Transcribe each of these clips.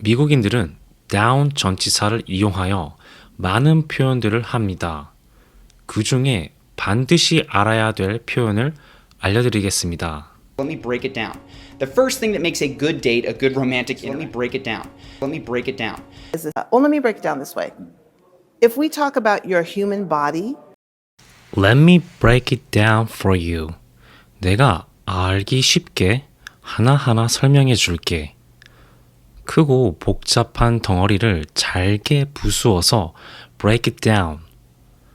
미국인들은 down 전치사를 이용하여 많은 표현들을 합니다. 그 중에 반드시 알아야 될 표현을 알려드리겠습니다. Let me break it down. The first thing that makes a good date a good romantic. Let me break it down. Let me break it down. is this, well, let me break it down this way. If we talk about your human body, Let me break it down for you. 내가 알기 쉽게 하나하나 설명해 줄게. 크고 복잡한 덩어리를 잘게 부수어서 break it down.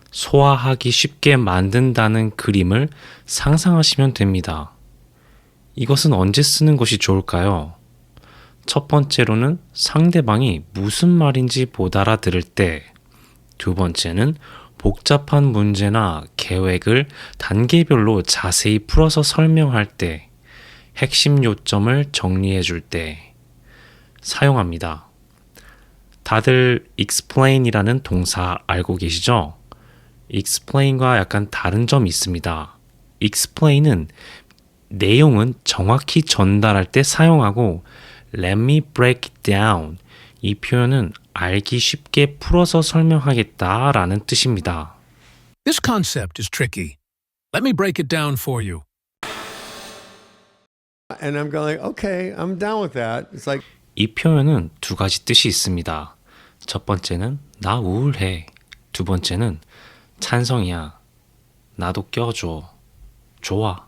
소화하기 쉽게 만든다는 그림을 상상하시면 됩니다. 이것은 언제 쓰는 것이 좋을까요? 첫 번째로는 상대방이 무슨 말인지 못 알아들을 때, 두 번째는 복잡한 문제나 계획을 단계별로 자세히 풀어서 설명할 때, 핵심 요점을 정리해 줄 때 사용합니다. 다들 explain이라는 동사 알고 계시죠? explain과 약간 다른 점이 있습니다. explain은 내용은 정확히 전달할 때 사용하고 let me break it down 이 표현은 알기 쉽게 풀어서 설명하겠다라는 뜻입니다. This concept is tricky. Let me break it down for you. And I'm going, okay, I'm down with that. It's like, 이 표현은 두 가지 뜻이 있습니다. 첫 번째는 나 우울해. 두 번째는 찬성이야. 나도 껴줘. 좋아.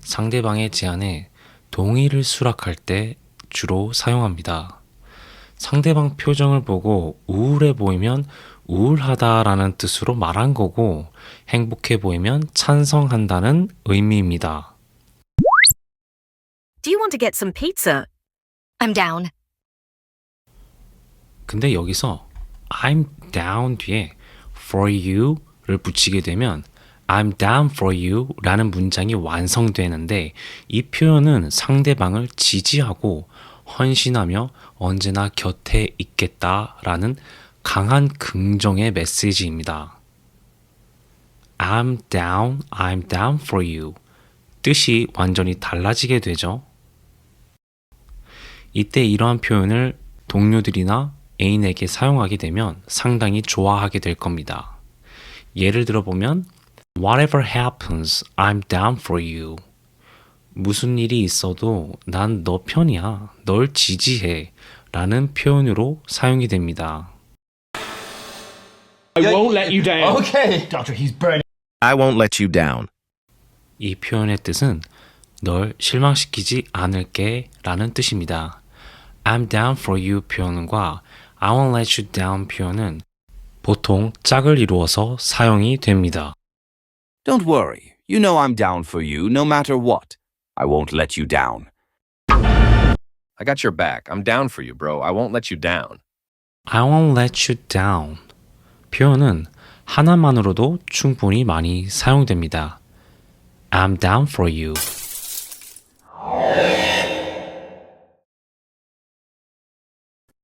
상대방의 제안에 동의를 수락할 때 주로 사용합니다. 상대방 표정을 보고 우울해 보이면 우울하다라는 뜻으로 말한 거고 행복해 보이면 찬성한다는 의미입니다. Do you want to get some pizza? I'm down. 근데 여기서 I'm down 뒤에 for you를 붙이게 되면 I'm down for you 라는 문장이 완성되는데 이 표현은 상대방을 지지하고 헌신하며 언제나 곁에 있겠다 라는 강한 긍정의 메시지입니다. I'm down, I'm down for you. 뜻이 완전히 달라지게 되죠. 이때 이러한 표현을 동료들이나 애인에게 사용하게 되면 상당히 좋아하게 될 겁니다. 예를 들어 보면 Whatever happens, I'm down for you. 무슨 일이 있어도 난 너 편이야. 널 지지해. 라는 표현으로 사용이 됩니다. I won't let you down. Okay. Doctor, he's burning. I won't let you down. 이 표현의 뜻은 널 실망시키지 않을게 라는 뜻입니다. I'm down for you 표현과 I won't let you down 표현은 보통 짝을 이루어서 사용이 됩니다. Don't worry. You know I'm down for you no matter what. I won't let you down. I got your back. I'm down for you, bro. I won't let you down. I won't let you down 표현은 하나만으로도 충분히 많이 사용됩니다. I'm down for you.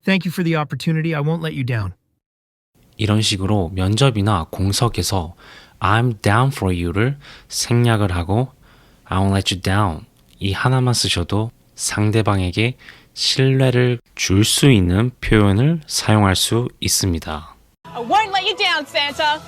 Thank you for the opportunity. I won't let you down. 이런 식으로 면접이나 공석에서 I'm down for you를 생략을 하고 I won't let you down 이 하나만 쓰셔도 상대방에게 신뢰를 줄 수 있는 표현을 사용할 수 있습니다. I won't let you down, Santa.